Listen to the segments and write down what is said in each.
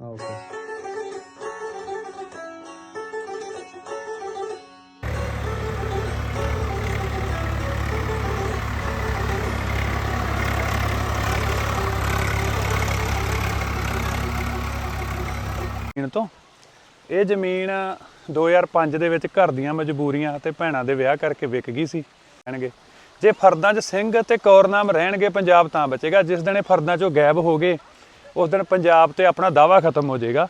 Ah, ਹਾਂ okay ਜ਼ਮੀਨ ਤੋਂ? ਇਹ ਜ਼ਮੀਨ 2005 ਦੇ ਵਿੱਚ ਘਰ ਦੀਆਂ ਮਜਬੂਰੀਆਂ ਤੇ ਭੈਣਾਂ ਦੇ ਵਿਆਹ ਕਰਕੇ ਵਿਕ ਗਈ ਸੀ। ਕਹਿਣਗੇ ਜੇ ਫਰਦਾਂ 'ਚ ਸਿੰਘ ਤੇ ਕੌਰਨਾਮ ਰਹਿਣਗੇ, ਪੰਜਾਬ ਤਾਂ ਬਚੇਗਾ। ਜਿਸ ਦਿਨ ਇਹ ਫਰਦਾਂ 'ਚੋਂ ਗਾਇਬ ਹੋ ਗਏ ਉਸ ਦਿਨ ਪੰਜਾਬ ਤੇ ਆਪਣਾ ਦਾਵਾ ਖਤਮ ਹੋ ਜਾਏਗਾ।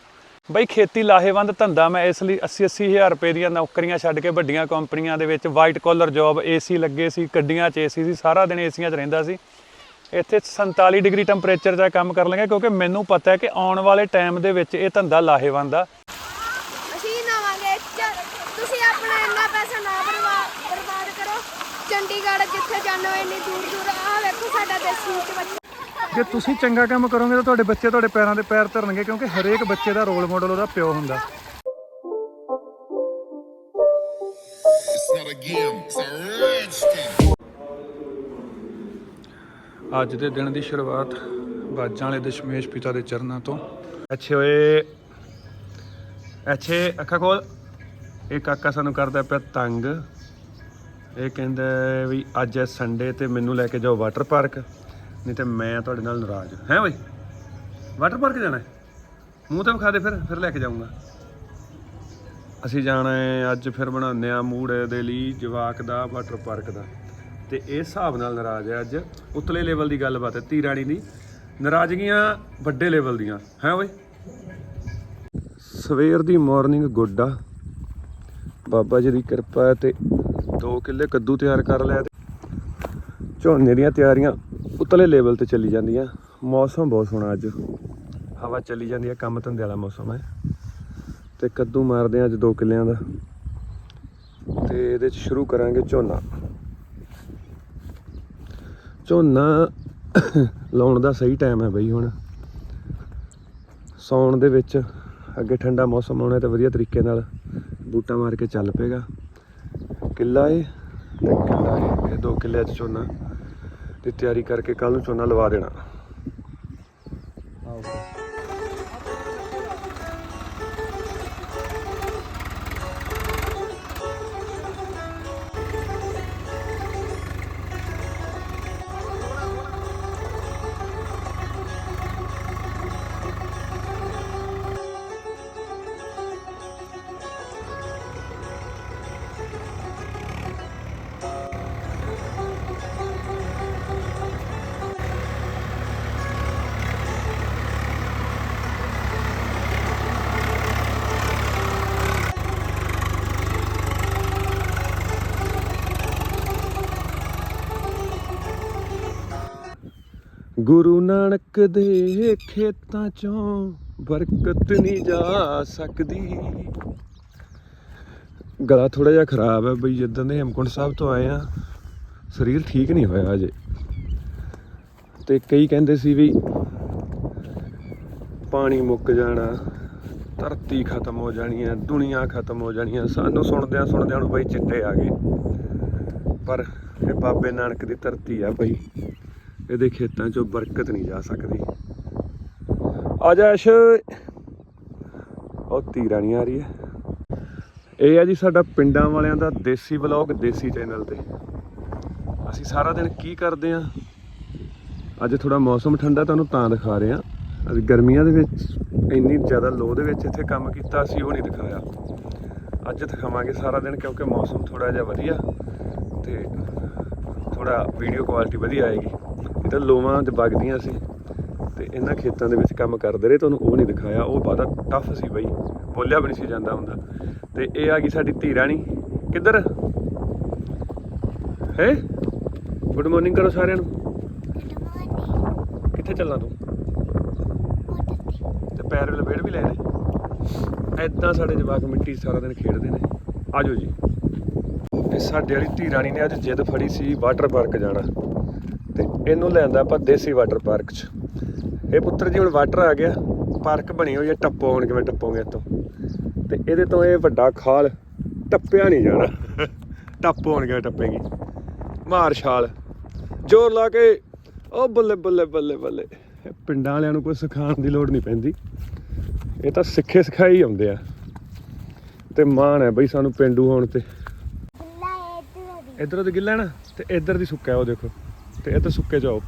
ਬਈ ਖੇਤੀ ਲਾਹੇਵੰਦ ਧੰਦਾ ਮੈਂ ਇਸ ਲਈ 80 80 ਹਜ਼ਾਰ ਰੁਪਏ ਦੀਆਂ ਨੌਕਰੀਆਂ ਛੱਡ ਕੇ ਵੱਡੀਆਂ ਕੰਪਨੀਆਂ ਦੇ ਵਿੱਚ ਵਾਈਟ ਕਾਲਰ ਜੌਬ ਏਸੀ ਲੱਗੇ ਸੀ, ਗੱਡੀਆਂ 'ਚ ਏਸੀ ਸੀ, ਸਾਰਾ ਦਿਨ ਏਸੀਆਂ 'ਚ ਰਹਿੰਦਾ ਸੀ। ਇੱਥੇ 47 ਡਿਗਰੀ ਟੈਂਪਰੇਚਰ 'ਚ ਕੰਮ ਕਰ ਲਾਂਗੇ ਕਿਉਂਕਿ ਮੈਨੂੰ ਪਤਾ ਹੈ ਕਿ ਆਉਣ ਵਾਲੇ ਟਾਈਮ ਦੇ ਵਿੱਚ ਇਹ ਧੰਦਾ ਲਾਹੇਵੰਦ ਆ। ਅਸੀਂ ਨਾਵਾਂਗੇ ਤੁਸੀਂ ਆਪਣਾ ਇੰਨਾ ਪੈਸਾ ਨਾ ਬਰਬਾਦ ਕਰੋ। ਚੰਡੀਗੜ੍ਹ ਜਿੱਥੇ ਜਾਂਦੇ ਇੰਨੀ ਦੂਰ ਦੂਰ ਆਹ ਵੇਖੋ ਸਾਡਾ ਦੇਸੀ ਵਿੱਚ ਬੱਚਾ। ਜੇ ਤੁਸੀਂ ਚੰਗਾ ਕੰਮ ਕਰੋਗੇ ਤਾਂ ਤੁਹਾਡੇ ਬੱਚੇ ਤੁਹਾਡੇ ਪੈਰਾਂ ਦੇ ਪੈਰ ਧਰਨਗੇ, ਕਿਉਂਕਿ ਹਰੇਕ ਬੱਚੇ ਦਾ ਰੋਲ ਮਾਡਲ ਉਹਦਾ ਪਿਓ ਹੁੰਦਾ। ਅੱਜ ਦੇ ਦਿਨ ਦੀ ਸ਼ੁਰੂਆਤ ਬਾਜਾਂ ਵਾਲੇ ਦਸ਼ਮੇਸ਼ ਪਿਤਾ ਦੇ ਚਰਨਾਂ ਤੋਂ। ਅੱਛੇ ਹੋਏ ਅੱਛੇ, ਅੱਖਾਂ ਕੋਲ ਇਹ ਕਾਕਾ ਸਾਨੂੰ ਕਰਦਾ ਪਿਆ ਤੰਗ। ਇਹ ਕਹਿੰਦਾ ਵੀ ਅੱਜ ਹੈ ਸੰਡੇ ਤੇ ਮੈਨੂੰ ਲੈ ਕੇ ਜਾਓ ਵਾਟਰ ਪਾਰਕ ਨਹੀਂ ਤੇ ਮੈਂ ਤੁਹਾਡੇ ਨਾਲ ਨਾਰਾਜ਼ ਹੈ। ਓਏ ਵਾਟਰ ਪਾਰਕ ਜਾਣਾ ਮੂੰਹ ਤੇ ਵਿਖਾ ਦੇ ਫਿਰ ਫਿਰ ਲੈ ਕੇ ਜਾਊਂਗਾ। ਅਸੀਂ ਜਾਣਾ ਹੈ ਅੱਜ ਫਿਰ ਬਣਾਉਂਦੇ ਆ ਮੂੜ ਦੇ ਲਈ ਜਵਾਕ ਦਾ ਵਾਟਰ ਪਾਰਕ ਦਾ। ਤੇ ਇਸ ਹਿਸਾਬ ਨਾਲ ਨਾਰਾਜ਼ ਹੈ ਅੱਜ। ਉਤਲੇ ਲੈਵਲ ਦੀ ਗੱਲਬਾਤ ਹੈ, ਧੀ ਰਾਣੀ ਦੀ। ਨਾਰਾਜ਼ਗੀਆਂ ਵੱਡੇ ਲੈਵਲ ਦੀਆਂ। ਹੈ ਓਏ ਸਵੇਰ ਦੀ ਮਾਰਨਿੰਗ ਗੁੱਡ ਆ। ਬਾਬਾ ਜੀ ਦੀ ਕਿਰਪਾ ਤੇ 2 ਕਿੱਲੇ ਕੱਦੂ ਤਿਆਰ ਕਰ ਲਿਆ ਝੋਨੇ ਦੀਆਂ ਤਿਆਰੀਆਂ ਉਤਲੇ ਲੈਵਲ ਤੇ ਚੱਲੀ ਜਾਂਦੀਆਂ। ਮੌਸਮ ਬਹੁਤ ਸੋਹਣਾ ਅੱਜ। ਹਵਾ ਚੱਲੀ ਜਾਂਦੀ ਹੈ, ਕੰਮ ਧੰਦੇ ਵਾਲਾ ਮੌਸਮ ਹੈ। ਤੇ ਕੱਦੂ ਮਾਰਦੇ ਆ ਅੱਜ 2 ਕਿੱਲਿਆਂ ਦਾ। ਤੇ ਇਹਦੇ ਚ ਸ਼ੁਰੂ ਕਰਾਂਗੇ ਝੋਨਾ। ਝੋਨਾ ਲਾਉਣ ਦਾ ਸਹੀ ਟਾਈਮ ਹੈ ਬਈ ਹੁਣ। ਸੌਣ ਦੇ ਵਿੱਚ ਅੱਗੇ ਠੰਡਾ ਮੌਸਮ ਆਉਣਾ ਤੇ ਵਧੀਆ ਤਰੀਕੇ ਨਾਲ ਬੂਟਾ ਮਾਰ ਕੇ ਚੱਲ ਪਏਗਾ। ਕਿੱਲਾ ਏ ਤੇ ਕਿੱਲਾ ਏ, ਇਹ ਦੋ ਕਿੱਲਿਆਂ ਚ ਝੋਨਾ। ਦੀ ਤਿਆਰੀ ਕਰਕੇ ਕੱਲ ਨੂੰ ਝੋਨਾ ਲਵਾ ਦੇਣਾ। ਗੁਰੂ ਨਾਨਕ ਦੇ ਖੇਤਾਂ ਚੋਂ ਬਰਕਤ ਨਹੀਂ ਜਾ ਸਕਦੀ। ਗਲਾ ਥੋੜਾ ਜਿਹਾ ਖਰਾਬ ਹੈ ਬਈ, ਜਿੱਦਾਂ ਦੇ ਹੇਮਕੁੰਟ ਸਾਹਿਬ ਤੋਂ ਆਏ ਆ ਸਰੀਰ ਠੀਕ ਨਹੀਂ ਹੋਇਆ ਅਜੇ ਤੇ ਕਈ ਕਹਿੰਦੇ ਸੀ ਵੀ ਪਾਣੀ ਮੁੱਕ ਜਾਣਾ, ਧਰਤੀ ਖਤਮ ਹੋ ਜਾਣੀ ਹੈ, ਦੁਨੀਆ ਖਤਮ ਹੋ ਜਾਣੀ ਹੈ। ਸਾਨੂੰ ਸੁਣਦਿਆਂ ਸੁਣਦਿਆਂ ਨੂੰ ਬਈ ਚਿੱਟੇ ਆ ਗਏ। ਪਰ ਇਹ ਬਾਬੇ ਨਾਨਕ ਦੀ ਧਰਤੀ ਆ ਬਈ। ਇਹਦੇ ਖੇਤਾਂ 'ਚੋਂ ਬਰਕਤ ਨਹੀਂ ਜਾ ਸਕਦੀ। ਆ ਜਾ ਅਸ਼ ਉਹ ਧੀਰਾ ਨਹੀਂ ਆ ਰਹੀ ਹੈ। ਇਹ ਆ ਜੀ ਸਾਡਾ ਪਿੰਡਾਂ ਵਾਲਿਆਂ ਦਾ ਦੇਸੀ ਵਲੌਗ, ਦੇਸੀ ਚੈਨਲ ਤੇ। ਅਸੀਂ ਸਾਰਾ ਦਿਨ ਕੀ ਕਰਦੇ ਆ ਅੱਜ ਥੋੜਾ ਮੌਸਮ ਠੰਡਾ, ਤੁਹਾਨੂੰ ਤਾਂ ਦਿਖਾ ਰਹੇ ਆ ਅਸੀਂ ਗਰਮੀਆਂ ਦੇ ਵਿੱਚ ਇੰਨੀ ਜ਼ਿਆਦਾ ਲੋ ਦੇ ਵਿੱਚ ਇੱਥੇ ਕੰਮ ਕੀਤਾ, ਅਸੀਂ ਉਹ ਨਹੀਂ ਦਿਖਾਇਆ। ਅੱਜ ਦਿਖਾਵਾਂਗੇ ਸਾਰਾ ਦਿਨ ਕਿਉਂਕਿ ਮੌਸਮ ਥੋੜਾ ਜਿਹਾ ਵਧੀਆ ਤੇ ਥੋੜਾ ਵੀਡੀਓ ਕੁਆਲਿਟੀ ਵਧੀਆ ਆਏਗੀ। ਤਾਂ ਲੋਵਾਂ ਤੇ ਵਗਦੀਆਂ ਸੀ ਤੇ ਇਹਨਾਂ ਖੇਤਾਂ ਦੇ ਵਿੱਚ ਕੰਮ ਕਰਦੇ ਰਹੇ ਤੁਹਾਨੂੰ ਉਹ ਨਹੀਂ ਦਿਖਾਇਆ। ਉਹ ਬਾਦਾ ਟਫ ਸੀ ਬਈ, ਬੋਲਿਆ ਵੀ ਨਹੀਂ ਸੀ ਜਾਂਦਾ ਹੁੰਦਾ। ਤੇ ਇਹ ਆ ਗਈ ਸਾਡੀ ਧੀ ਰਾਣੀ। ਕਿੱਧਰ? ਹੈ? ਗੁੱਡ ਮਾਰਨਿੰਗ ਕਰੋ ਸਾਰਿਆਂ ਨੂੰ। ਕਿੱਥੇ ਚੱਲਾਂ ਤੂੰ? ਤੇ ਪੈਰ ਵੇਲੇ ਵੇੜ ਵੀ ਲੈ ਲੈ। ਐਦਾਂ ਸਾਡੇ ਜਵਾਕ ਮਿੱਟੀ 'ਚ ਸਾਰਾ ਦਿਨ ਖੇਡਦੇ ਨੇ। ਆਜੋ ਜੀ। ਤੇ ਸਾਡੇ ਵਾਲੀ ਧੀ ਰਾਣੀ ਨੇ ਅੱਜ ਜਿੱਦ ਫੜੀ ਸੀ ਵਾਟਰ ਪਾਰਕ ਜਾਣਾ। ਇਹਨੂੰ ਲਿਆਂਦਾ ਆਪਾਂ ਦੇਸੀ ਵਾਟਰ ਪਾਰਕ 'ਚ। ਇਹ ਪੁੱਤਰ ਜੀ ਹੁਣ ਵਾਟਰ ਆ ਗਿਆ ਪਾਰਕ ਬਣੀ ਹੋਈ ਹੈ ਟੱਪੋ ਹੁਣ ਕਿਵੇਂ ਟੱਪੋਗੇ ਇੱਥੋਂ। ਤੇ ਇਹਦੇ ਤੋਂ ਇਹ ਵੱਡਾ ਖਾਲ ਟੱਪਿਆ ਨਹੀਂ ਜਾਣਾ। ਟੱਪ ਹੋਣ ਗਿਆ ਟੱਪੇਗੀ। ਮਾਰ ਛਾਲ। ਜ਼ੋਰ ਲਾ ਕੇ ਉਹ ਬੱਲੇ ਬੱਲੇ ਬੱਲੇ ਬੱਲੇ। ਪਿੰਡਾਂ ਵਾਲਿਆਂ ਨੂੰ ਕੋਈ ਸਿਖਾਉਣ ਦੀ ਲੋੜ ਨਹੀਂ ਪੈਂਦੀ। ਇਹ ਤਾਂ ਸਿੱਖੇ ਸਿਖਾਈ ਆਉਂਦੇ ਆ। ਤੇ ਮਾਣ ਹੈ ਬਈ ਸਾਨੂੰ ਪਿੰਡੂ ਹੋਣ ਤੇ। ਇੱਧਰ ਦੀ। ਗਿੱਲਾ ਨਾ ਤੇ ਇੱਧਰ ਦੀ ਸੁੱਕਾ ਉਹ ਦੇਖੋ। ਤੇ ਇੱਧਰ ਸੁੱਕੇ ਜਾਓ।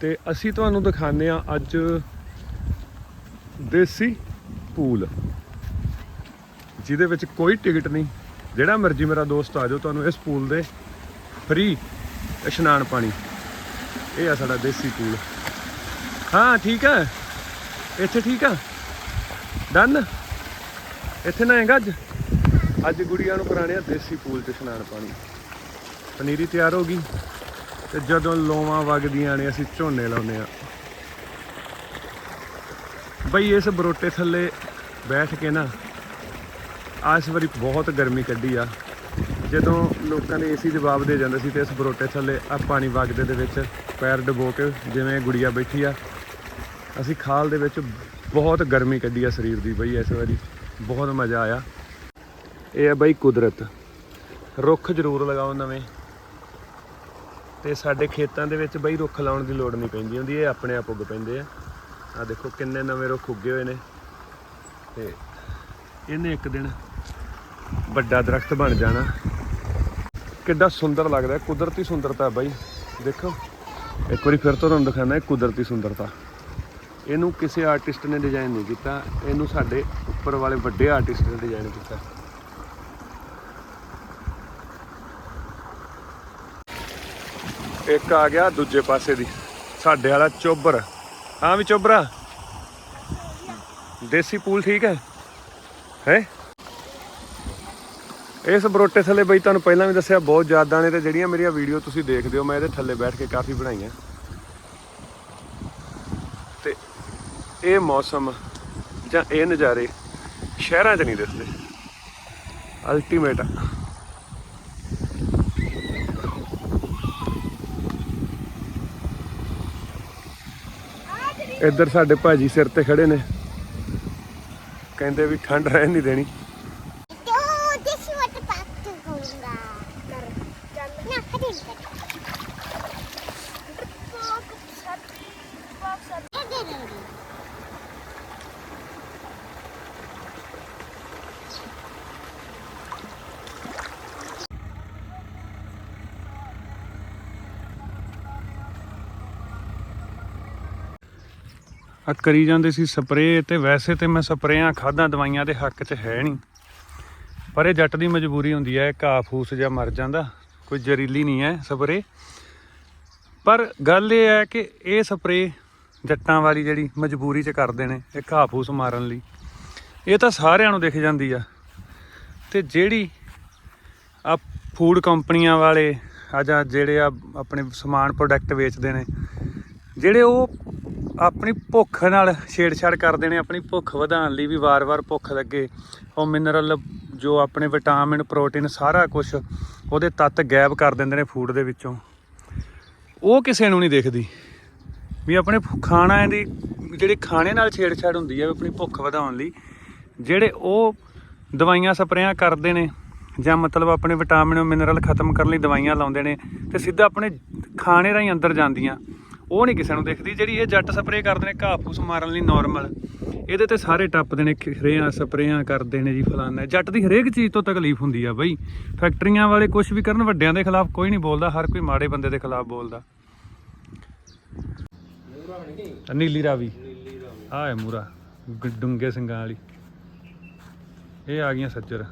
ਤੇ ਅਸੀਂ ਤੁਹਾਨੂੰ ਦਿਖਾਉਂਦੇ ਆ ਅੱਜ ਦੇਸੀ ਪੂਲ, ਜਿਹਦੇ ਵਿੱਚ ਕੋਈ ਟਿਕਟ ਨਹੀਂ। ਜਿਹੜਾ ਮਰਜ਼ੀ ਮੇਰਾ ਦੋਸਤ ਆ ਜਾਓ, ਤੁਹਾਨੂੰ ਇਸ ਪੂਲ ਦੇ ਫ੍ਰੀ ਇਸ਼ਨਾਨ ਪਾਣੀ। ਇਹ ਆ ਸਾਡਾ ਦੇਸੀ ਪੂਲ। ਹਾਂ, ਠੀਕ ਹੈ ਇੱਥੇ ਠੀਕ ਆ। ਡਨ ਇੱਥੇ ਨਾ ਹੈਗਾ ਅੱਜ? ਅੱਜ ਗੁੜੀਆਂ ਨੂੰ ਕਰਾਣੇ ਆ ਦੇਸੀ ਪੂਲ 'ਚ ਇਸ਼ਨਾਨ ਪਾਣੀ। ਪਨੀਰੀ ਤਿਆਰ ਹੋ ਗਈ ਤੇ ਜਦੋਂ ਲੋਵਾਂ ਵਗਦੀਆਂ ਨੇ, ਅਸੀਂ ਝੋਨੇ ਲਾਉਂਦੇ ਆ ਬਈ ਇਸ ਬਰੋਟੇ ਥੱਲੇ ਬੈਠ ਕੇ ਨਾ ਆ ਇਸ ਵਾਰੀ ਬਹੁਤ ਗਰਮੀ ਕੱਢੀ ਆ। ਜਦੋਂ ਲੋਕਾਂ ਨੇ ਏਸੀ ਜਵਾਬ ਦੇ ਜਾਂਦੇ ਸੀ ਤੇ ਇਸ ਬਰੋਟੇ ਥੱਲੇ ਆ ਪਾਣੀ ਵਗਦੇ ਦੇ ਵਿੱਚ ਪੈਰ ਡਬੋ ਕੇ ਜਿਵੇਂ ਗੁੜੀਆ ਬੈਠੀ ਆ, ਅਸੀਂ ਖਾਲ ਦੇ ਵਿੱਚ ਬਹੁਤ ਗਰਮੀ ਕੱਢੀ ਆ ਸਰੀਰ ਦੀ ਬਈ ਇਸ ਵਾਰੀ। ਬਹੁਤ ਮਜ਼ਾ ਆਇਆ। ਇਹ ਆ ਬਈ ਕੁਦਰਤ। ਰੁੱਖ ਜ਼ਰੂਰ ਲਗਾਓ ਨਵੇਂ। ਤੇ ਸਾਡੇ ਖੇਤਾਂ ਦੇ ਵਿੱਚ ਬਈ ਰੁੱਖ ਲਾਉਣ ਦੀ ਲੋੜ ਨਹੀਂ ਪੈਂਦੀ ਹੁੰਦੀ, ਇਹ ਆਪਣੇ ਆਪ ਉੱਗ ਪੈਂਦੇ ਆ। ਆ ਦੇਖੋ ਕਿੰਨੇ ਨਵੇਂ ਰੁੱਖ ਉੱਗੇ ਹੋਏ ਨੇ। ਤੇ ਇਹਨੇ ਇੱਕ ਦਿਨ ਵੱਡਾ ਦਰਖਤ ਬਣ ਜਾਣਾ। ਕਿੱਡਾ ਸੁੰਦਰ ਲੱਗਦਾ, ਕੁਦਰਤੀ ਸੁੰਦਰਤਾ ਬਾਈ। ਦੇਖੋ, ਇੱਕ ਵਾਰੀ ਫਿਰ ਤੋਂ ਤੁਹਾਨੂੰ ਦਿਖਾਣਾ ਹੈ ਕੁਦਰਤੀ ਸੁੰਦਰਤਾ। ਇਹਨੂੰ ਕਿਸੇ ਆਰਟਿਸਟ ਨੇ ਡਿਜ਼ਾਈਨ ਨਹੀਂ ਕੀਤਾ, ਇਹਨੂੰ ਸਾਡੇ ਉੱਪਰ ਵਾਲੇ ਵੱਡੇ ਆਰਟਿਸਟ ਨੇ ਡਿਜ਼ਾਈਨ ਕੀਤਾ। ਇੱਕ ਆ ਗਿਆ ਦੂਜੇ ਪਾਸੇ ਦੀ। ਸਾਡੇ ਵਾਲਾ ਚੋਬਰ। ਹਾਂ ਵੀ ਚੋਬਰਾ। ਦੇਸੀ ਪੂਲ ਠੀਕ ਹੈ? ਹੈ? ਇਸ ਬਰੋਟੇ ਥੱਲੇ ਬਈ ਤੁਹਾਨੂੰ ਪਹਿਲਾਂ ਵੀ ਦੱਸਿਆ, ਬਹੁਤ ਜ਼ਿਆਦਾ ਨੇ ਤੇ ਜਿਹੜੀਆਂ ਮੇਰੀਆਂ ਵੀਡੀਓ ਤੁਸੀਂ ਦੇਖਦੇ ਹੋ, ਮੈਂ ਇਹਦੇ ਥੱਲੇ ਬੈਠ ਕੇ ਕਾਫੀ ਬਣਾਈਆਂ। ਤੇ ਇਹ ਮੌਸਮ ਜਾਂ ਇਹ ਨਜ਼ਾਰੇ ਸ਼ਹਿਰਾਂ 'ਚ ਨਹੀਂ ਦਿਸਦੇ। ਅਲਟੀਮੇਟ ਆ। ਇੱਧਰ ਸਾਡੇ ਭਾਜੀ ਸਿਰ ਤੇ ਖੜੇ ਨੇ। ਕਹਿੰਦੇ ਵੀ ਠੰਡ ਰਹਿਣ ਨਹੀਂ ਦੇਣੀ। ਕਰੀ ਜਾਂਦੇ ਸੀ ਸਪਰੇਅ, ਤੇ ਵੈਸੇ ਤੇ ਮੈਂ ਸਪਰੇਆਂ, ਖਾਦਾਂ, ਦਵਾਈਆਂ ਦੇ ਹੱਕ 'ਚ ਹੈ ਨਹੀਂ। ਪਰ ਇਹ ਜੱਟ ਦੀ ਮਜਬੂਰੀ ਹੁੰਦੀ ਹੈ, ਘਾਹ ਫੂਸ ਜਾਂ ਮਰ ਜਾਂਦਾ, ਕੋਈ ਜ਼ਹਿਰੀਲੀ ਨਹੀਂ ਹੈ ਸਪਰੇਅ। ਪਰ ਗੱਲ ਇਹ ਹੈ ਕਿ ਇਹ ਸਪਰੇਅ ਜੱਟਾਂ ਵਾਲੀ ਜਿਹੜੀ ਮਜਬੂਰੀ 'ਚ ਕਰਦੇ ਨੇ, ਇਹ ਘਾਹ ਫੂਸ ਮਾਰਨ ਲਈ। ਇਹ ਤਾਂ ਸਾਰਿਆਂ ਨੂੰ ਦਿਖ ਜਾਂਦੀ ਆ। ਤੇ ਜਿਹੜੀ ਆ ਫੂਡ ਕੰਪਨੀਆਂ ਵਾਲੇ ਆ ਜਾਂ ਜਿਹੜੇ ਆ ਆਪਣੇ ਸਮਾਨ ਪ੍ਰੋਡਕਟ ਵੇਚਦੇ ਨੇ, ਜਿਹੜੇ ਉਹ ਆਪਣੀ ਭੁੱਖ ਨਾਲ ਛੇੜਛਾੜ ਕਰਦੇ ਨੇ, ਆਪਣੀ ਭੁੱਖ ਵਧਾਉਣ ਲਈ ਵੀ ਵਾਰ-ਵਾਰ ਭੁੱਖ ਲੱਗੇ। ਉਹ ਮਿਨਰਲ ਜੋ ਆਪਣੇ ਵਿਟਾਮਿਨ ਪ੍ਰੋਟੀਨ ਸਾਰਾ ਕੁਝ ਉਹਦੇ ਤੱਤ ਗਾਇਬ ਕਰ ਦਿੰਦੇ ਨੇ ਫੂਡ ਦੇ ਵਿੱਚੋਂ। ਉਹ ਕਿਸੇ ਨੂੰ ਨਹੀਂ ਦੇਖਦੀ ਵੀ ਆਪਣੇ ਖਾਣਾ ਦੀ, ਜਿਹੜੇ ਖਾਣੇ ਨਾਲ ਛੇੜਛਾੜ ਹੁੰਦੀ ਹੈ, ਆਪਣੀ ਭੁੱਖ ਵਧਾਉਣ ਲਈ, ਜਿਹੜੇ ਉਹ ਦਵਾਈਆਂ ਸਪਰੇਆਂ ਕਰਦੇ ਨੇ, ਜਾਂ ਮਤਲਬ ਆਪਣੇ ਵਿਟਾਮਿਨ ਮਿਨਰਲ ਖਤਮ ਕਰਨ ਲਈ ਦਵਾਈਆਂ ਲਾਉਂਦੇ ਨੇ, ਤੇ ਸਿੱਧਾ ਆਪਣੇ ਖਾਣੇ ਰਾਹੀਂ ਅੰਦਰ ਜਾਂਦੀਆਂ। ਉਹ ਨਹੀਂ ਕਿਸੇ ਨੂੰ ਦਿਖਦੀ, ਜਿਹੜੀ ਇਹ ਜੱਟ ਸਪਰੇਅ ਕਰਦੇ ਨੇ, ਘਾਹ ਫੂਸ ਮਾਰਨ ਲਈ ਨਾਰਮਲ ਇਹਦੇ ਤੇ ਸਾਰੇ ਟੱਪਦੇ ਨੇ ਖਰੇਆਂ ਸਪਰੇਆਂ ਕਰਦੇ ਨੇ ਜੀ ਫਲਾਨਾ। ਜੱਟ ਦੀ ਹਰੇਕ ਚੀਜ਼ ਤੋਂ ਤਕਲੀਫ ਹੁੰਦੀ ਆ ਬਈ। ਫੈਕਟਰੀਆਂ ਵਾਲੇ ਕੁਝ ਵੀ ਕਰਨ, ਵੱਡਿਆਂ ਦੇ ਖਿਲਾਫ ਕੋਈ ਨਹੀਂ ਬੋਲਦਾ, ਹਰ ਕੋਈ ਮਾੜੇ ਬੰਦੇ ਦੇ ਖਿਲਾਫ ਬੋਲਦਾ। ਨੀਲੀ ਰਾਵੀ। ਆ ਹੈ ਮੂਰਾ, ਗ- ਡੂੰਘੇ ਸਿੰਘਾਂ ਵਾਲੀ। ਇਹ ਆ ਗਈਆਂ ਸੱਜਰ।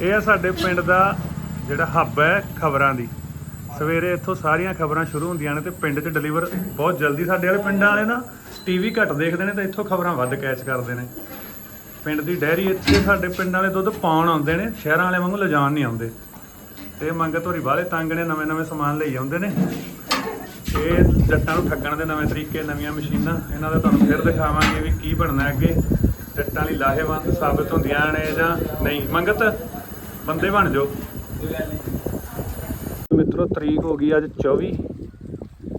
ਇਹ ਆ ਸਾਡੇ ਪਿੰਡ ਦਾ ਜਿਹੜਾ ਹੱਬ ਹੈ ਖਬਰਾਂ ਦੀ। ਸਵੇਰੇ ਇੱਥੋਂ ਸਾਰੀਆਂ ਖਬਰਾਂ ਸ਼ੁਰੂ ਹੁੰਦੀਆਂ ਨੇ ਤੇ ਪਿੰਡ 'ਚ ਡਿਲੀਵਰ ਬਹੁਤ ਜਲਦੀ ਸਾਡੇ ਵਾਲੇ ਪਿੰਡਾਂ ਵਾਲੇ ਨਾ ਟੀਵੀ ਘੱਟ ਦੇਖਦੇ ਨੇ ਤੇ ਇੱਥੋਂ ਖਬਰਾਂ ਵੱਧ ਕੈਚ ਕਰਦੇ ਨੇ। ਪਿੰਡ ਦੀ ਡੈਰੀ ਇੱਥੇ ਸਾਡੇ ਪਿੰਡ ਵਾਲੇ ਦੁੱਧ ਪਾਉਣ ਆਉਂਦੇ ਨੇ, ਸ਼ਹਿਰਾਂ ਵਾਲੇ ਵਾਂਗੂ ਲਿਜਾਣ ਨਹੀਂ ਆਉਂਦੇ। ਤੇ ਮੰਗ ਹੋਰੀ ਵਾਲੇ ਤੰਗ ਨੇ, ਨਵੇਂ ਨਵੇਂ ਸਮਾਨ ਲਈ ਆਉਂਦੇ ਨੇ। ਇਹ ਜੱਟਾਂ ਨੂੰ ਠੱਗਣ ਦੇ ਨਵੇਂ ਤਰੀਕੇ, ਨਵੀਆਂ ਮਸ਼ੀਨਾਂ, ਇਹਨਾਂ ਦਾ ਤੁਹਾਨੂੰ ਫਿਰ ਦਿਖਾਵਾਂਗੇ ਵੀ ਕੀ ਬਣਨਾ ਅੱਗੇ। ਜੱਟਾਂ ਲਈ ਲਾਹੇਵੰਦ ਸਾਬਤ ਹੁੰਦੀਆਂ ਨੇ ਜਾਂ ਨਹੀਂ। ਮੰਗਤ ਬੰਦੇ ਬਣ ਜਾਓ। ਮਿੱਤਰੋ ਤਰੀਕ ਹੋ ਗਈ ਅੱਜ 24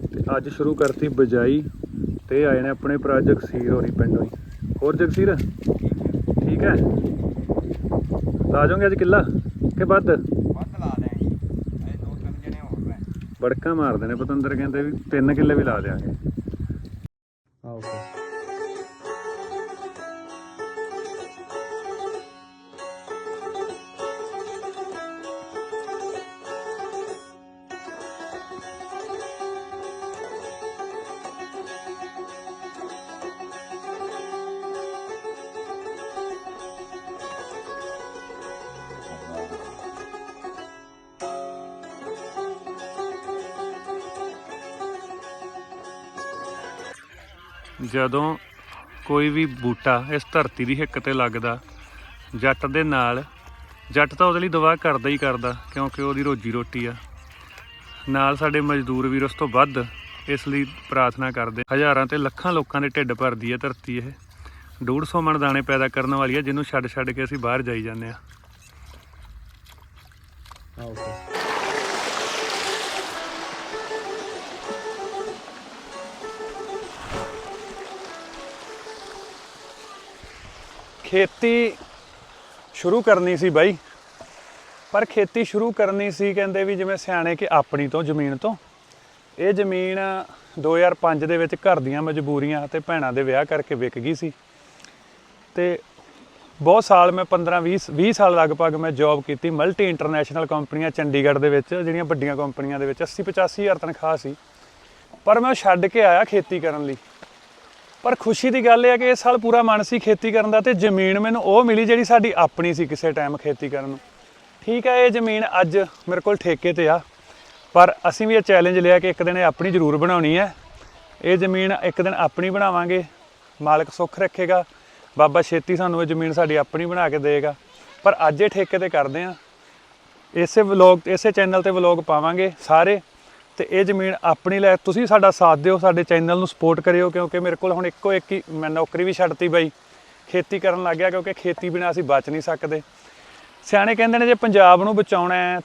ਤੇ ਅੱਜ ਸ਼ੁਰੂ ਕਰਤੀ ਬਜਾਈ ਤੇ ਆਏ ਨੇ ਆਪਣੇ ਭਰਾ ਜਗਸੀਰ ਹੋਰੀ ਪਿੰਡੋਂ ਹੋਰ ਜਗਸੀਰ? ਠੀਕ ਹੈ। ਲਾ ਜਾਓਗੇ ਅੱਜ ਕਿੱਲਾ ਕਿ ਵੱਧ? ਵੱਧ ਲਾ ਦੇ ਜੀ ਦੋ ਤਿੰਨ ਜਣੇ ਹੋਰ ਬੜਕਾ ਮਾਰਦੇ ਨੇ ਪਤੰਦਰ ਕਹਿੰਦੇ ਵੀ ਤਿੰਨ ਕਿੱਲੇ ਵੀ ਲਾ ਦਿਆਂਗੇ। ਜਦੋਂ ਕੋਈ ਵੀ ਬੂਟਾ ਇਸ ਧਰਤੀ ਦੀ ਹਿੱਕ ਤੇ ਲੱਗਦਾ, ਜੱਟ ਦੇ ਨਾਲ, ਜੱਟ ਤਾਂ ਉਹਦੇ ਲਈ ਦੁਆ ਕਰਦਾ ਹੀ ਕਰਦਾ, ਕਿਉਂਕਿ ਉਹਦੀ ਰੋਜੀ ਰੋਟੀ ਆ। ਨਾਲ ਸਾਡੇ ਮਜ਼ਦੂਰ ਵੀਰ ਉਸ ਤੋਂ ਵੱਧ ਇਸ ਲਈ ਪ੍ਰਾਰਥਨਾ ਕਰਦੇ। ਹਜ਼ਾਰਾਂ ਤੇ ਲੱਖਾਂ ਲੋਕਾਂ ਦੇ ਢਿੱਡ ਭਰਦੀ ਹੈ ਧਰਤੀ ਇਹ। 150 ਮਣ ਦਾਣੇ ਪੈਦਾ ਕਰਨ ਵਾਲੀ ਹੈ ਜਿਹਨੂੰ ਛੱਡ ਛੱਡ ਕੇ ਅਸੀਂ ਬਾਹਰ ਜਾਈ ਜਾਂਦੇ ਆ। ਖੇਤੀ ਸ਼ੁਰੂ ਕਰਨੀ ਸੀ ਬਾਈ। ਪਰ ਖੇਤੀ ਸ਼ੁਰੂ ਕਰਨੀ ਸੀ ਕਹਿੰਦੇ ਵੀ ਜਿਵੇਂ ਸਿਆਣੇ ਕਿ ਆਪਣੀ ਤੋਂ, ਜ਼ਮੀਨ ਤੋਂ। ਇਹ ਜ਼ਮੀਨ 2005 ਦੇ ਵਿੱਚ ਘਰ ਦੀਆਂ ਮਜਬੂਰੀਆਂ ਤੇ ਭੈਣਾਂ ਦੇ ਵਿਆਹ ਕਰਕੇ ਵਿਕ ਗਈ ਸੀ। ਤੇ ਬਹੁਤ ਸਾਲ ਮੈਂ 15 20 20 ਸਾਲ ਲਗਭਗ ਮੈਂ ਜੌਬ ਕੀਤੀ ਮਲਟੀ ਇੰਟਰਨੈਸ਼ਨਲ ਕੰਪਨੀਆਂ ਚੰਡੀਗੜ੍ਹ ਦੇ ਵਿੱਚ, ਜਿਹੜੀਆਂ ਵੱਡੀਆਂ ਕੰਪਨੀਆਂ ਦੇ ਵਿੱਚ। 80 85 ਹਜ਼ਾਰ ਤਨਖਾਹ ਸੀ। ਪਰ ਮੈਂ ਉਹ ਛੱਡ ਕੇ ਆਇਆ ਖੇਤੀ ਕਰਨ ਲਈ। ਪਰ ਖੁਸ਼ੀ ਦੀ ਗੱਲ ਇਹ ਹੈ ਕਿ ਇਸ ਸਾਲ ਪੂਰਾ ਮਨ ਸੀ ਖੇਤੀ ਕਰਨ ਦਾ ਤੇ ਜ਼ਮੀਨ ਮੈਨੂੰ ਉਹ ਮਿਲੀ ਜਿਹੜੀ ਸਾਡੀ ਆਪਣੀ ਸੀ ਕਿਸੇ ਟਾਈਮ ਖੇਤੀ ਕਰਨ ਨੂੰ। ਠੀਕ ਹੈ ਇਹ ਜ਼ਮੀਨ ਅੱਜ ਮੇਰੇ ਕੋਲ ਠੇਕੇ ਤੇ ਆ, ਪਰ ਅਸੀਂ ਵੀ ਇਹ ਚੈਲੰਜ ਲਿਆ ਕਿ ਇੱਕ ਦਿਨ ਇਹ ਆਪਣੀ ਜ਼ਰੂਰ ਬਣਾਉਣੀ ਹੈ ਇਹ ਜ਼ਮੀਨ ਇੱਕ ਦਿਨ ਆਪਣੀ ਬਣਾਵਾਂਗੇ, ਮਾਲਕ ਸੁੱਖ ਰੱਖੇਗਾ, ਬਾਬਾ ਛੇਤੀ ਸਾਨੂੰ ਇਹ ਜ਼ਮੀਨ ਸਾਡੀ ਆਪਣੀ ਬਣਾ ਕੇ ਦੇਗਾ ਪਰ ਅੱਜ ਇਹ ਠੇਕੇ ਤੇ ਕਰਦੇ ਆ। ਇਸੇ ਵਲੌਗ ਇਸੇ ਚੈਨਲ ਤੇ ਵਲੌਗ ਪਾਵਾਂਗੇ ਸਾਰੇ। ਤੇ ਇਹ ਜ਼ਮੀਨ ਆਪਣੀ ਲੈ, ਤੁਸੀਂ ਸਾਡਾ ਸਾਥ ਦਿਓ, ਸਾਡੇ ਚੈਨਲ ਨੂੰ ਸਪੋਰਟ ਕਰਿਓ, ਕਿਉਂਕਿ ਮੇਰੇ ਕੋਲ ਹੁਣ ਇੱਕੋ ਇੱਕ ਹੀ, ਮੈਂ ਨੌਕਰੀ ਵੀ ਛੱਡਤੀ ਬਾਈ। ਖੇਤੀ ਕਰਨ ਲੱਗ ਗਿਆ ਕਿਉਂਕਿ ਖੇਤੀ ਬਿਨਾਂ ਅਸੀਂ ਬਚ ਨਹੀਂ ਸਕਦੇ। ਸਿਆਣੇ ਕਹਿੰਦੇ ਨੇ ਜੇ ਪੰਜਾਬ ਨੂੰ ਬਚਾਉਣਾ ਹੈ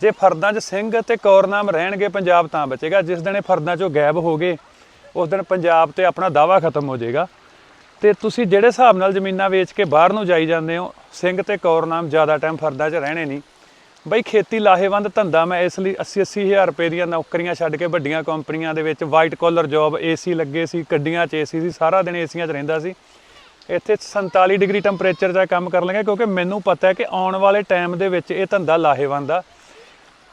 ਜੇ ਫਰਦਾਂ 'ਚ ਸਿੰਘ ਤੇ ਕੌਰਨਾਮ ਰਹਿਣਗੇ, ਪੰਜਾਬ ਤਾਂ ਬਚੇਗਾ। ਜਿਸ ਦਿਨ ਇਹ ਫਰਦਾਂ 'ਚੋਂ ਗਾਇਬ ਹੋ ਗਏ, ਉਸ ਦਿਨ ਪੰਜਾਬ ਤੇ ਆਪਣਾ ਦਾਵਾ ਖਤਮ ਹੋ ਜਾਏਗਾ। ਤੇ ਤੁਸੀਂ ਜਿਹੜੇ ਹਿਸਾਬ ਨਾਲ ਜ਼ਮੀਨਾਂ ਵੇਚ ਕੇ ਬਾਹਰ ਨੂੰ ਜਾਈ ਜਾਂਦੇ ਹੋ, ਸਿੰਘ ਤੇ ਕੌਰਨਾਮ ਜ਼ਿਆਦਾ ਟਾਈਮ ਫਰਦਾਂ 'ਚ ਰਹਿਣੇ ਨਹੀਂ। ਬਈ ਖੇਤੀ ਲਾਹੇਵੰਦ ਧੰਦਾ ਮੈਂ ਇਸ ਲਈ 80 80 ਹਜ਼ਾਰ ਰੁਪਏ ਦੀਆਂ ਨੌਕਰੀਆਂ ਛੱਡ ਕੇ ਵੱਡੀਆਂ ਕੰਪਨੀਆਂ ਦੇ ਵਿੱਚ ਵਾਈਟ ਕਾਲਰ ਜੌਬ ਏਸੀ ਲੱਗੇ ਸੀ, ਗੱਡੀਆਂ 'ਚ ਏਸੀ ਸੀ, ਸਾਰਾ ਦਿਨ ਏਸੀਆਂ 'ਚ ਰਹਿੰਦਾ ਸੀ। ਇੱਥੇ 47 ਡਿਗਰੀ ਟੈਂਪਰੇਚਰ 'ਚ ਕੰਮ ਕਰ ਲਾਂਗੇ ਕਿਉਂਕਿ ਮੈਨੂੰ ਪਤਾ ਹੈ ਕਿ ਆਉਣ ਵਾਲੇ ਟਾਈਮ ਦੇ ਵਿੱਚ ਇਹ ਧੰਦਾ ਲਾਹੇਵੰਦ ਆ।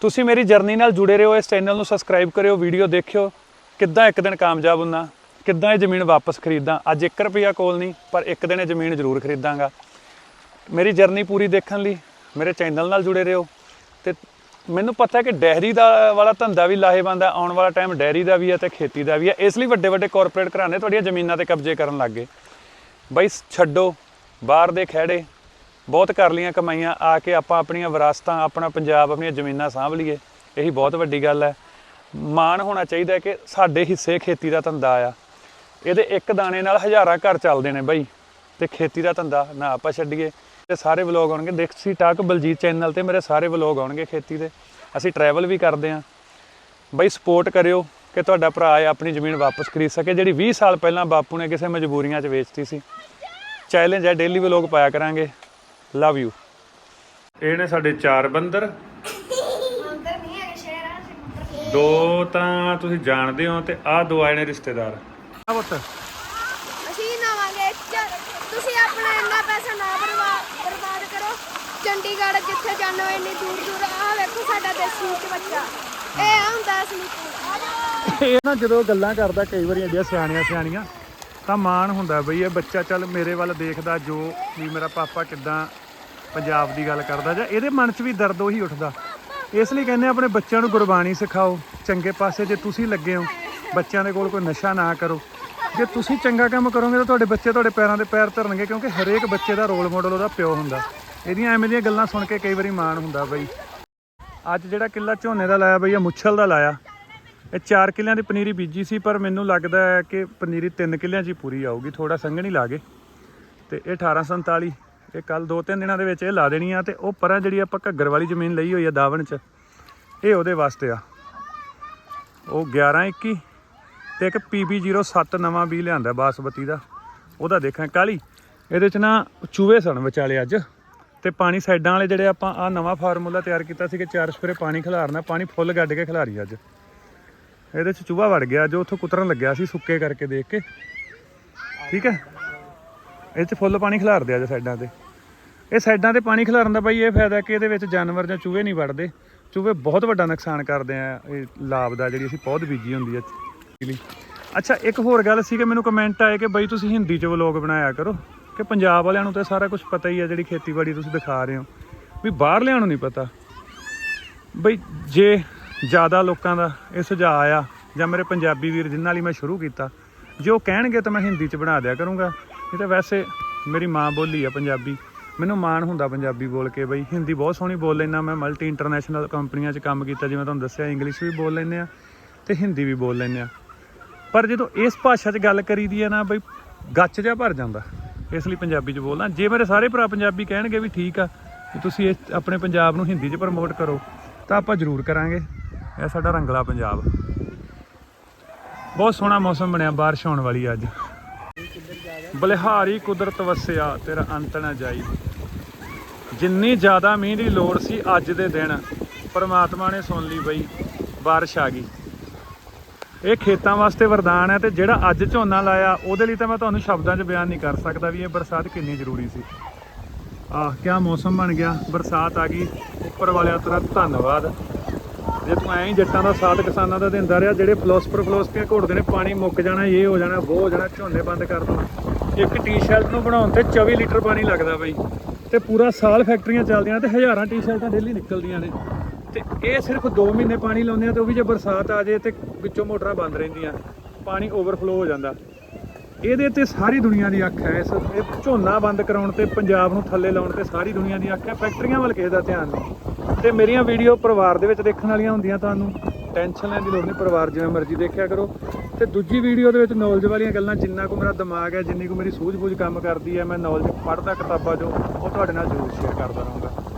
ਤੁਸੀਂ ਮੇਰੀ ਜਰਨੀ ਨਾਲ ਜੁੜੇ ਰਹੋ, ਇਸ ਚੈਨਲ ਨੂੰ ਸਬਸਕ੍ਰਾਈਬ ਕਰਿਓ ਵੀਡੀਓ ਦੇਖਿਓ। ਕਿੱਦਾਂ ਇੱਕ ਦਿਨ ਕਾਮਯਾਬ ਹੁੰਨਾ, ਕਿੱਦਾਂ ਇਹ ਜ਼ਮੀਨ ਵਾਪਸ ਖਰੀਦਾਂ? ਅੱਜ 1 ਰੁਪਿਆ ਕੋਲ ਨਹੀਂ, ਪਰ ਇੱਕ ਦਿਨ ਇਹ ਜ਼ਮੀਨ ਜ਼ਰੂਰ ਖਰੀਦਾਂਗਾ। ਮੇਰੀ ਜਰਨੀ ਪੂਰੀ ਦੇਖਣ ਲਈ ਮੇਰੇ ਚੈਨਲ ਨਾਲ ਜੁੜੇ ਰਹੋ। ਤੇ ਮੈਨੂੰ ਪਤਾ ਹੈ ਕਿ ਡੈਰੀ ਦਾ ਵਾਲਾ ਧੰਦਾ ਵੀ ਲਾਹੇਵੰਦ ਹੈ, ਆਉਣ ਵਾਲਾ ਟਾਈਮ ਡੈਰੀ ਦਾ ਵੀ ਹੈ ਤੇ ਖੇਤੀ ਦਾ ਵੀ ਹੈ। ਇਸ ਲਈ ਵੱਡੇ ਵੱਡੇ ਕਾਰਪੋਰੇਟ ਘਰਾਣੇ ਤੁਹਾਡੀਆਂ ਜ਼ਮੀਨਾਂ ਤੇ ਕਬਜ਼ੇ ਕਰਨ ਲੱਗ ਗਏ। ਬਈ ਛੱਡੋ, ਬਾਹਰ ਦੇ ਖਹਿੜੇ, ਬਹੁਤ ਕਰ ਲੀਆਂ ਕਮਾਈਆਂ, ਆ ਕੇ ਆਪਾਂ ਆਪਣੀਆਂ ਵਿਰਾਸਤਾਂ, ਆਪਣਾ ਪੰਜਾਬ, ਆਪਣੀਆਂ ਜ਼ਮੀਨਾਂ ਸਾਂਭ ਲਈਏ। ਇਹੀ ਬਹੁਤ ਵੱਡੀ ਗੱਲ ਹੈ। ਮਾਣ ਹੋਣਾ ਚਾਹੀਦਾ ਕਿ ਸਾਡੇ ਹਿੱਸੇ ਖੇਤੀ ਦਾ ਧੰਦਾ ਆ। ਇਹਦੇ ਇੱਕ ਦਾਣੇ ਨਾਲ ਹਜ਼ਾਰਾਂ ਘਰ ਚੱਲਦੇ ਨੇ ਬਈ, ਤੇ ਖੇਤੀ ਦਾ ਧੰਦਾ ਨਾ ਆਪਾਂ ਛੱਡੀਏ। ਤੇ ਸਾਰੇ ਵਲੌਗ ਆਉਣਗੇ। ਦੇਖਸੀ ਟਾਕ ਬਲਜੀਤ ਚੈਨਲ ਤੇ ਮੇਰੇ ਸਾਰੇ ਵਲੌਗ ਆਉਣਗੇ ਖੇਤੀ ਦੇ। ਅਸੀਂ ਟਰੈਵਲ ਵੀ ਕਰਦੇ ਆਂ ਬਈ ਸਪੋਰਟ ਕਰਿਓ ਕਿ ਤੁਹਾਡਾ ਭਰਾ ਆਪਣੀ ਜ਼ਮੀਨ ਵਾਪਸ ਖਰੀਦ ਸਕੇ ਜਿਹੜੀ 20 ਸਾਲ ਪਹਿਲਾਂ ਬਾਪੂ ਨੇ ਕਿਸੇ ਮਜਬੂਰੀਆਂ 'ਚ ਵੇਚਤੀ ਸੀ। ਚੈਲੰਜ ਹੈ ਡੇਲੀ ਵਲੌਗ ਪਾਇਆ ਕਰਾਂਗੇ। ਲਵ ਯੂ ਇਹ ਨੇ ਸਾਡੇ ਚਾਰ ਬੰਦਰ। ਦੋ ਤਾਂ ਤੁਸੀਂ ਜਾਣਦੇ ਹੋ ਤੇ ਆਹ ਦੋ ਆਏ ਨੇ ਰਿਸ਼ਤੇਦਾਰ। ਆ ਪੁੱਤ ਅਸੀਂ ਨਾਵਾਂਗੇ ਚ- ਤੁਸੀਂ ਆਪਣਾ ਇੰਨਾ ਪੈਸਾ ਨਾ ਬਰਬਾਦ ਬਰਬਾਦ ਕਰੋ ਚੰਡੀਗੜ੍ਹ ਜਿੱਥੇ ਜਾਂਦੇ ਹੋ ਇੰਨੀ ਦੂਰ ਦੂਰ। ਆਹ ਵੇਖੋ ਸਾਡਾ ਦੇਸੀ ਵਿੱਚ ਬੱਚਾ। ਇਹ ਆ ਹੁੰਦਾ ਅਸਲੀ ਆ ਜਾਓ ਇਹ ਨਾ ਜਦੋਂ ਗੱਲਾਂ ਕਰਦਾ, ਕਈ ਵਾਰੀ ਹੁੰਦੀਆਂ ਸਿਆਣੀਆਂ ਸਿਆਣੀਆਂ, ਤਾਂ ਮਾਣ ਹੁੰਦਾ ਬਈ ਇਹ ਬੱਚਾ ਚੱਲ ਮੇਰੇ ਵੱਲ ਦੇਖਦਾ, ਜੋ ਵੀ ਮੇਰਾ ਪਾਪਾ ਕਿੱਦਾਂ ਪੰਜਾਬ ਦੀ ਗੱਲ ਕਰਦਾ, ਜਾਂ ਇਹਦੇ ਮਨ 'ਚ ਵੀ ਦਰਦ ਉਹੀ ਉੱਠਦਾ। ਇਸ ਲਈ ਕਹਿੰਦੇ ਆਪਣੇ ਬੱਚਿਆਂ ਨੂੰ ਗੁਰਬਾਣੀ ਸਿਖਾਓ। ਚੰਗੇ ਪਾਸੇ ਜੇ ਤੁਸੀਂ ਲੱਗੇ ਹੋ, ਬੱਚਿਆਂ ਦੇ ਕੋਲ ਕੋਈ ਨਸ਼ਾ ਨਾ ਕਰੋ। ਜੇ ਤੁਸੀਂ ਚੰਗਾ ਕੰਮ ਕਰੋਗੇ, ਤਾਂ ਤੁਹਾਡੇ ਬੱਚੇ ਤੁਹਾਡੇ ਪੈਰਾਂ ਦੇ ਪੈਰ ਧਰਨਗੇ, ਕਿਉਂਕਿ ਹਰੇਕ ਬੱਚੇ ਦਾ ਰੋਲ ਮਾਡਲ ਉਹਦਾ ਪਿਓ ਹੁੰਦਾ। ਇਹਦੀਆਂ ਐਵੇਂ ਦੀਆਂ ਗੱਲਾਂ ਸੁਣ ਕੇ ਕਈ ਵਾਰੀ ਮਾਣ ਹੁੰਦਾ ਬਈ। ਅੱਜ ਜਿਹੜਾ ਕਿੱਲਾ ਝੋਨੇ ਦਾ ਲਾਇਆ ਬਈ ਆ ਮੁੱਛਲ ਦਾ ਲਾਇਆ। ਇਹ 4 ਕਿੱਲਿਆਂ ਦੀ ਪਨੀਰੀ ਬੀਜੀ ਸੀ, ਪਰ ਮੈਨੂੰ ਲੱਗਦਾ ਹੈ ਕਿ ਪਨੀਰੀ 3 ਕਿੱਲਿਆਂ 'ਚ ਹੀ ਪੂਰੀ ਆਊਗੀ ਥੋੜਾ ਸੰਘਣੀ ਲਾ ਗਏ ਤੇ ਇਹ 1847 ਇਹ ਕੱਲ ਦੋ ਤਿੰਨ ਦਿਨਾਂ ਦੇ ਵਿੱਚ ਇਹ ਲਾ ਦੇਣੀ ਆ, ਤੇ ਉਹ ਪਰਾਂ ਜਿਹੜੀ ਆਪਾਂ ਘੱਗਰ ਵਾਲੀ ਜ਼ਮੀਨ ਲਈ ਹੋਈ ਆ ਦਾਵਣ 'ਚ, ਇਹ ਉਹਦੇ ਵਾਸਤੇ ਆ। ਉਹ 11 21 ਤੇ ਇੱਕ PB07 ਨਵਾਂ ਵੀ ਲਿਆਂਦਾ ਬਾਸਮਤੀ ਦਾ। ਉਹਦਾ ਦੇਖਾਂ ਕਾਲੀ ਇਹਦੇ 'ਚ ਨਾ ਚੂਹੇ ਸਨ ਵਿਚਾਲੇ ਅੱਜ। ਤੇ ਪਾਣੀ ਸਾਈਡਾਂ ਵਾਲੇ ਜਿਹੜੇ ਆਪਾਂ ਆ ਨਵਾਂ ਫਾਰਮੂਲਾ ਤਿਆਰ ਕੀਤਾ ਸੀ ਕਿ ਚਾਰ ਸਪਰੇ ਪਾਣੀ ਖਿਲਾਰਨਾ, ਪਾਣੀ ਫੁੱਲ ਗੱਡ ਕੇ ਖਿਲਾਰੀ ਅੱਜ। ਇਹਦੇ 'ਚ ਚੂਹਾ ਵੜ ਗਿਆ, ਜੋ ਉੱਥੋਂ ਕੁਤਰਨ ਲੱਗਿਆ ਸੀ ਸੁੱਕੇ ਕਰਕੇ ਦੇਖ ਕੇ। ਠੀਕ ਹੈ? ਇਹ 'ਚ ਫੁੱਲ ਪਾਣੀ ਖਿਲਾਰਦੇ ਜੇ ਸਾਈਡਾਂ ਤੇ। ਇਹ ਸਾਈਡਾਂ ਤੇ ਪਾਣੀ ਖਿਲਾਰਨ ਦਾ ਬਾਈ ਇਹ ਫਾਇਦਾ ਕਿ ਇਹਦੇ ਵਿੱਚ ਜਾਨਵਰ ਜਾਂ ਚੂਹੇ ਨਹੀਂ ਵੜਦੇ। ਚੂਹੇ ਬਹੁਤ ਵੱਡਾ ਨੁਕਸਾਨ ਕਰਦੇ ਆ, ਇਹ ਲਾਭ ਦਾ ਜਿਹੜੀ ਅਸੀਂ ਪੌਦ ਬੀਜੀ ਹੁੰਦੀ ਹੈ ਅੱਛਾ, ਇੱਕ ਹੋਰ ਗੱਲ ਸੀ ਕਿ ਮੈਨੂੰ ਕਮੈਂਟ ਆਏ ਕਿ ਬਈ ਤੁਸੀਂ ਹਿੰਦੀ 'ਚ ਵਲੌਗ ਬਣਾਇਆ ਕਰੋ। ਕਿ ਪੰਜਾਬ ਵਾਲਿਆਂ ਨੂੰ ਤਾਂ ਸਾਰਾ ਕੁਝ ਪਤਾ ਹੀ ਆ ਜਿਹੜੀ ਖੇਤੀਬਾੜੀ ਤੁਸੀਂ ਦਿਖਾ ਰਹੇ ਹੋ। ਵੀ ਬਾਹਰਲਿਆਂ ਨੂੰ ਨਹੀਂ ਪਤਾ। ਬਈ ਜੇ ਜ਼ਿਆਦਾ ਲੋਕਾਂ ਦਾ ਇਹ ਸੁਝਾਅ ਆ ਜਾਂ ਮੇਰੇ ਪੰਜਾਬੀ ਵੀਰ ਜਿਨ੍ਹਾਂ ਲਈ ਮੈਂ ਸ਼ੁਰੂ ਕੀਤਾ, ਜੇ ਉਹ ਕਹਿਣਗੇ ਤਾਂ ਮੈਂ ਹਿੰਦੀ 'ਚ ਬਣਾ ਦਿਆ ਕਰੂੰਗਾ। ਇਹ ਤਾਂ ਵੈਸੇ ਮੇਰੀ ਮਾਂ ਬੋਲੀ ਆ ਪੰਜਾਬੀ। ਮੈਨੂੰ ਮਾਣ ਹੁੰਦਾ ਪੰਜਾਬੀ ਬੋਲ ਕੇ ਬਈ। ਹਿੰਦੀ ਬਹੁਤ ਸੋਹਣੀ ਬੋਲ ਲੈਣਾ ਮੈਂ ਮਲਟੀ ਇੰਟਰਨੈਸ਼ਨਲ ਕੰਪਨੀਆਂ 'ਚ ਕੰਮ ਕੀਤਾ, ਜਿਵੇਂ ਤੁਹਾਨੂੰ ਦੱਸਿਆ ਇੰਗਲਿਸ਼ ਵੀ ਬੋਲ ਲੈਂਦੇ ਆ ਤੇ ਹਿੰਦੀ ਵੀ ਬੋਲ ਲੈਂਦੇ ਆ। ਪਰ ਜਦੋਂ ਇਸ ਭਾਸ਼ਾ 'ਚ ਗੱਲ ਕਰੀਦੀ ਹੈ ਨਾ ਬਈ, ਗੱਚ ਜਿਹਾ ਭਰ ਜਾਂਦਾ। ਇਸ ਲਈ ਪੰਜਾਬੀ 'ਚ ਬੋਲਦਾ। ਜੇ ਮੇਰੇ ਸਾਰੇ ਭਰਾ ਪੰਜਾਬੀ ਕਹਿਣਗੇ ਵੀ ਠੀਕ ਆ ਵੀ ਤੁਸੀਂ ਇਸ ਆਪਣੇ ਪੰਜਾਬ ਨੂੰ ਹਿੰਦੀ 'ਚ ਪ੍ਰਮੋਟ ਕਰੋ, ਤਾਂ ਆਪਾਂ ਜ਼ਰੂਰ ਕਰਾਂਗੇ। ਇਹ ਸਾਡਾ ਰੰਗਲਾ ਪੰਜਾਬ। ਬਹੁਤ ਸੋਹਣਾ ਮੌਸਮ ਬਣਿਆ ਬਾਰਿਸ਼ ਹੋਣ ਵਾਲੀ ਅੱਜ। ਬਲਿਹਾਰੀ ਕੁਦਰਤ ਵਸਿਆ, ਤੇਰਾ ਅੰਤ ਨਾ ਜਾਈ। ਜਿੰਨੀ ਜ਼ਿਆਦਾ ਮੀਂਹ ਦੀ ਲੋੜ ਸੀ ਅੱਜ ਦੇ ਦਿਨ, ਪਰਮਾਤਮਾ ਨੇ ਸੁਣ ਲਈ ਬਈ, ਬਾਰਿਸ਼ ਆ ਗਈ। ਇਹ ਖੇਤਾਂ ਵਾਸਤੇ ਵਰਦਾਨ ਹੈ ਤੇ ਜਿਹੜਾ ਅੱਜ ਝੋਨਾ ਲਾਇਆ, ਉਹਦੇ ਲਈ ਤਾਂ ਮੈਂ ਤੁਹਾਨੂੰ ਸ਼ਬਦਾਂ 'ਚ ਬਿਆਨ ਨਹੀਂ ਕਰ ਸਕਦਾ ਵੀ ਇਹ ਬਰਸਾਤ ਕਿੰਨੀ ਜ਼ਰੂਰੀ ਸੀ। ਆਹ, ਕਿਆ ਮੌਸਮ ਬਣ ਗਿਆ? ਬਰਸਾਤ ਆ ਗਈ, ਉੱਪਰ ਵਾਲਿਆਂ ਤੇਰਾ ਧੰਨਵਾਦ। ਜੇ ਤੂੰ ਐਂ ਹੀ ਜੱਟਾਂ ਦਾ ਸਾਥ ਕਿਸਾਨਾਂ ਦਾ ਦਿੰਦਾ ਰਿਹਾ, ਜਿਹੜੇ ਫਲੋਸਫਰ ਫਲੋਸਫੀਆਂ ਘੋੜਦੇ ਨੇ, ਪਾਣੀ ਮੁੱਕ ਜਾਣਾ, ਇਹ ਹੋ ਜਾਣਾ, ਉਹ ਹੋ ਜਾਣਾ, ਝੋਨੇ ਬੰਦ ਕਰ ਦੇਣਾ। ਇੱਕ ਟੀ-ਸ਼ਰਟ ਨੂੰ ਬਣਾਉਣ ਤੇ 24 ਲੀਟਰ ਪਾਣੀ ਲੱਗਦਾ ਬਈ। ਤੇ ਪੂਰਾ ਸਾਲ ਫੈਕਟਰੀਆਂ ਚੱਲਦੀਆਂ ਤੇ ਹਜ਼ਾਰਾਂ ਟੀ-ਸ਼ਰਟਾਂ ਡੇਲੀ ਨਿਕਲਦੀਆਂ ਨੇ। ਤੇ ਇਹ ਸਿਰਫ 2 ਮਹੀਨੇ ਪਾਣੀ ਲਾਉਂਦੇ ਆ ਤੇ ਉਹ ਵੀ ਜੇ ਬਰਸਾਤ ਆ ਜੇ ਤੇ ਵਿੱਚੋਂ ਮੋਟਰਾਂ ਬੰਦ ਰਹਿੰਦੀਆਂ, ਪਾਣੀ ਓਵਰਫਲੋ ਹੋ ਜਾਂਦਾ। ਇਹਦੇ ਤੇ ਸਾਰੀ ਦੁਨੀਆ ਦੀ ਅੱਖ ਹੈ ਇਸ, ਇਹ ਝੋਨਾ ਬੰਦ ਕਰਾਉਣ ਤੇ, ਪੰਜਾਬ ਨੂੰ ਥੱਲੇ ਲਾਉਣ ਤੇ ਸਾਰੀ ਦੁਨੀਆ ਦੀ ਅੱਖ ਹੈ, ਫੈਕਟਰੀਆਂ ਵੱਲ ਕਿਸੇ ਦਾ ਧਿਆਨ ਨਹੀਂ। ਤੇ ਮੇਰੀਆਂ ਵੀਡੀਓ ਪਰਿਵਾਰ ਦੇ ਵਿੱਚ ਦੇਖਣ ਵਾਲੀਆਂ ਹੁੰਦੀਆਂ ਤੁਹਾਨੂੰ, ਟੈਨਸ਼ਨ ਲੈਣ ਦੀ ਲੋੜ ਨਹੀਂ, ਪਰਿਵਾਰ ਜਿਵੇਂ ਮਰਜ਼ੀ ਦੇਖਿਆ ਕਰੋ। ਤੇ ਦੂਜੀ ਵੀਡੀਓ ਦੇ ਵਿੱਚ ਨੌਲੇਜ ਵਾਲੀਆਂ ਗੱਲਾਂ, ਜਿੰਨਾ ਕੁ ਮੇਰਾ ਦਿਮਾਗ ਹੈ, ਜਿੰਨੀ ਕੁ ਮੇਰੀ ਸੂਝ-ਬੂਝ ਕੰਮ ਕਰਦੀ ਹੈ, ਮੈਂ ਨੌਲੇਜ ਪੜ੍ਹਦਾ ਕਿਤਾਬਾਂ ਚੋਂ, ਉਹ ਤੁਹਾਡੇ ਨਾਲ ਜ਼ਰੂਰ ਸ਼ੇਅਰ ਕਰਦਾ ਰਹਾਂਗਾ।